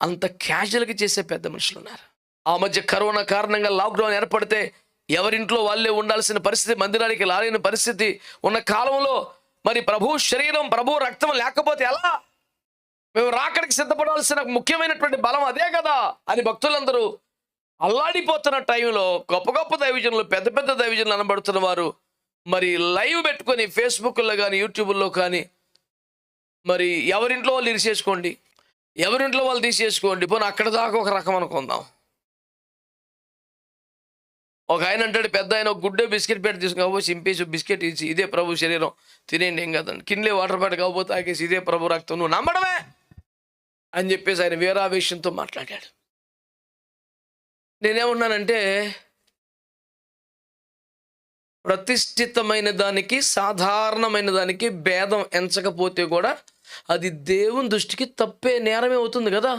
అంత క్యాజువల్గా చేసే పెద్ద మనుషులు ఉన్నారు ఆ మధ్య కరోనా కారణంగా లాక్డౌన్ ఏర్పడితే ఎవరింట్లో వాళ్ళే ఉండాల్సిన పరిస్థితి మందిరానికి రాలేని పరిస్థితి ఉన్న కాలంలో మరి ప్రభు శరీరం ప్రభు రక్తం లేకపోతే ఎలా? మేము రాకడికి సిద్ధపడాల్సిన ముఖ్యమైనటువంటి బలం అదే కదా అని భక్తులందరూ అల్లాడిపోతున్న టైంలో గొప్ప గొప్ప దైవజనులు పెద్ద పెద్ద దైవజనులు అనబడుతున్న వారు మరి లైవ్ పెట్టుకొని ఫేస్బుక్లో కానీ యూట్యూబ్లో కానీ మరి ఎవరింట్లో వాళ్ళు ఇరిచేసుకోండి ఎవరింట్లో వాళ్ళు తీసేసుకోండి. పోనీ అక్కడ దాకా ఒక రకం అనుకుందాం. ఒక ఆయన అంటాడు పెద్ద ఆయన గుడ్డే బిస్కెట్ పెట్టి తీసుకుని చింపేసి బిస్కెట్ ఇచ్చి ఇదే ప్రభు శరీరం. తినేయండి ఏం కదండి. కిన్లే వాటర్ ప్యాట్ కాకపోతే తాకేసి ఇదే ప్రభు రక్తం. నువ్వు నమ్మడమే! అని చెప్పేసి ఆయన వీరావేశంతో మాట్లాడాడు. నేనేమన్నానంటే ప్రతిష్ఠితమైన దానికి సాధారణమైన దానికి భేదం ఎంచకపోతే కూడా అది దేవుని దృష్టికి తప్పే నేరమే అవుతుంది కదా?